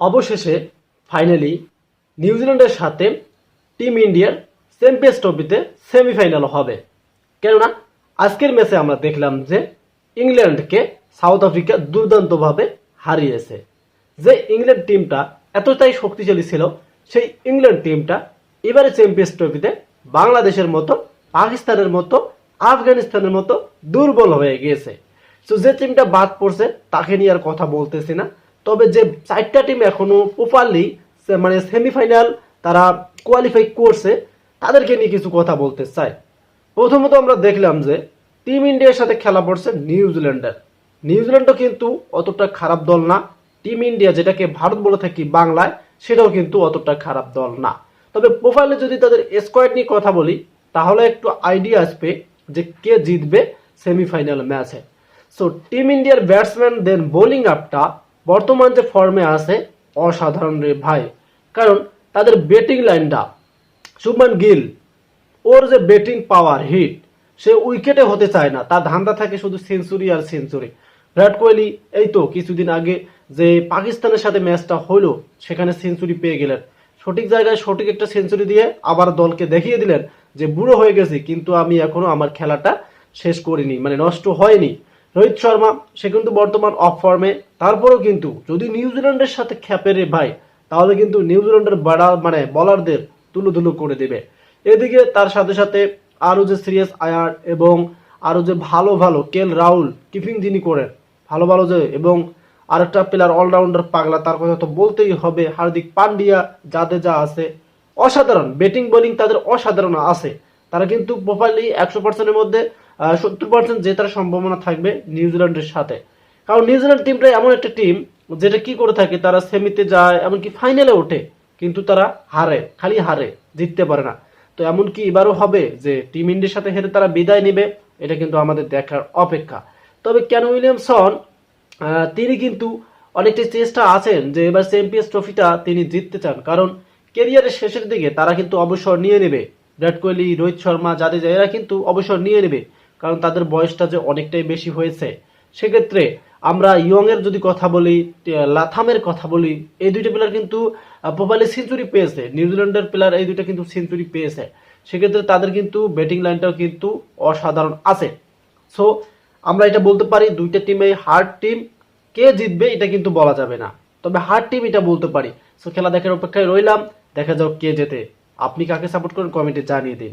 অবশেষে ফাইনালি নিউজিল্যান্ডের সাথে টিম ইন্ডিয়ার চ্যাম্পিয়ন্স ট্রফিতে সেমিফাইনাল হবে। কেননা, আজকের ম্যাচে আমরা দেখলাম যে ইংল্যান্ডকে সাউথ আফ্রিকা দুর্দান্তভাবে হারিয়েছে। যে ইংল্যান্ড টিমটা এতটাই শক্তিশালী ছিল, সেই ইংল্যান্ড টিমটা এবারে চ্যাম্পিয়ন্স ট্রফিতে বাংলাদেশের মতো, পাকিস্তানের মতো, আফগানিস্তানের মতো দুর্বল হয়ে গিয়েছে। তো যে টিমটা বাদ পড়ছে, তাকে নিয়ে আর কথা বলতেছি না। তবে যে চারটা টিম এখনও প্রপারলি মানে সেমিফাইনাল তারা কোয়ালিফাই করছে, তাদেরকে নিয়ে কিছু কথা বলতে চাই। প্রথমত আমরা দেখলাম যে টিম ইন্ডিয়ার সাথে খেলা পড়ছে নিউজিল্যান্ডের নিউজিল্যান্ডও কিন্তু অতটা খারাপ দল না। টিম ইন্ডিয়া যেটাকে ভারত বলে থাকি বাংলায়, সেটাও কিন্তু অতটা খারাপ দল না। তবে প্রোফাইলে যদি তাদের স্কোয়াড নিয়ে কথা বলি, তাহলে একটু আইডিয়া আসবে যে কে জিতবে সেমিফাইনাল ম্যাচে সো টিম ইন্ডিয়ার ব্যাটসম্যান দেন বোলিং আপটা বর্তমান যে ফর্মে আছে, অসাধারণ রে ভাই। কারণ তাদের ব্যাটিং লাইনটা শুভমান গিল, ওর যে ব্যাটিং পাওয়ার হিট সে উইকেটে হতে চায় না। তার ধান্দা থাকে শুধু সেঞ্চুরি আর সেঞ্চুরি বিরাট কোহলি, এই তো কিছুদিন আগে যে পাকিস্তানের সাথে ম্যাচটা হলো, সেখানে সেঞ্চুরি পেয়ে গেলেন। সঠিক জায়গায় সঠিক একটা সেঞ্চুরি দিয়ে আবার দলকে দেখিয়ে দিলেন যে, বুড়ো হয়ে গেছি, কিন্তু আমি এখনও আমার খেলাটা শেষ করিনি মানে নষ্ট হয়নি। রোহিত শর্মা, সে কিন্তু বর্তমান অফ ফর্মে তারপরেও কিন্তু যদি নিউজিল্যান্ডের সাথে খ্যাপে রে ভাই, তাহলে কিন্তু নিউজিল্যান্ডের বাড়া মানে বলারদের তুলুধুলু করে দেবে। এদিকে তার সাথে সাথে আরও যে সিরিয়াস আয়ার এবং আরও যে ভালো ভালো কেল রাহুল কিপিং যিনি করেন, ভালো ভালো যে এবং আরেকটা প্লেয়ার অলরাউন্ডার পাগলা, তার কথা তো বলতেই হবে, হার্দিক পান্ডিয়া জাদেজা আছে, অসাধারণ ব্যাটিং বোলিং তাদের অসাধারণ আছে। তারা কিন্তু প্রপারলি একশো পার্সেন্টের মধ্যে সত্তর পার্সেন্ট জেতার সম্ভাবনা থাকবে নিউজিল্যান্ডের সাথে। কারণ নিউজিল্যান্ড টিমটা এমন একটা টিম যেটা কি করে থাকে, তারা সেমিতে যায়, এমনকি ফাইনালে ওঠে, কিন্তু তারা হারে, খালি হারে, জিততে পারে না। তো এমন কি এবারও হবে যে টিম ইন্ডিয়ার সাথে হেরে তারা বিদায় নেবে, এটা কিন্তু আমাদের দেখার অপেক্ষা। তবে কেন উইলিয়ামসন তিনি কিন্তু অনেকটা চেষ্টা আছেন যে এবার চ্যাম্পিয়ন্স ট্রফিটা তিনি জিততে চান। কারণ কেরিয়ারের শেষের দিকে তারা কিন্তু অবসর নিয়ে নেবে। বিরাট কোহলি, রোহিত শর্মা, জাদেজা, এরা কিন্তু অবসর নিয়ে নেবে। কারণ তাদের বয়সটা যে অনেকটাই বেশি হয়েছে, সেক্ষেত্রে আমরা ইয়ং এর যদি কথা বলি লাথামের কথা বলি, এই দুইটা প্লেয়ার কিন্তু প্রোফাইলে সেঞ্চুরি পেয়েছে। নিউজিল্যান্ডের প্লেয়ার এই দুইটা কিন্তু সেঞ্চুরি পেয়েছে। সেক্ষেত্রে তাদের কিন্তু ব্যাটিং লাইনটাও কিন্তু অসাধারণ আছে। সো আমরা এটা বলতে পারি, দুইটা টিমে হার্ড টিম কে জিতবে এটা কিন্তু বলা যাবে না। তবে হার্ড টিম এটা বলতে পারি। সো খেলা দেখার অপেক্ষায় রইলাম। দেখা যাক কে জেতে। আপনি কাকে সাপোর্ট করেন কমেন্টে জানিয়ে দিন।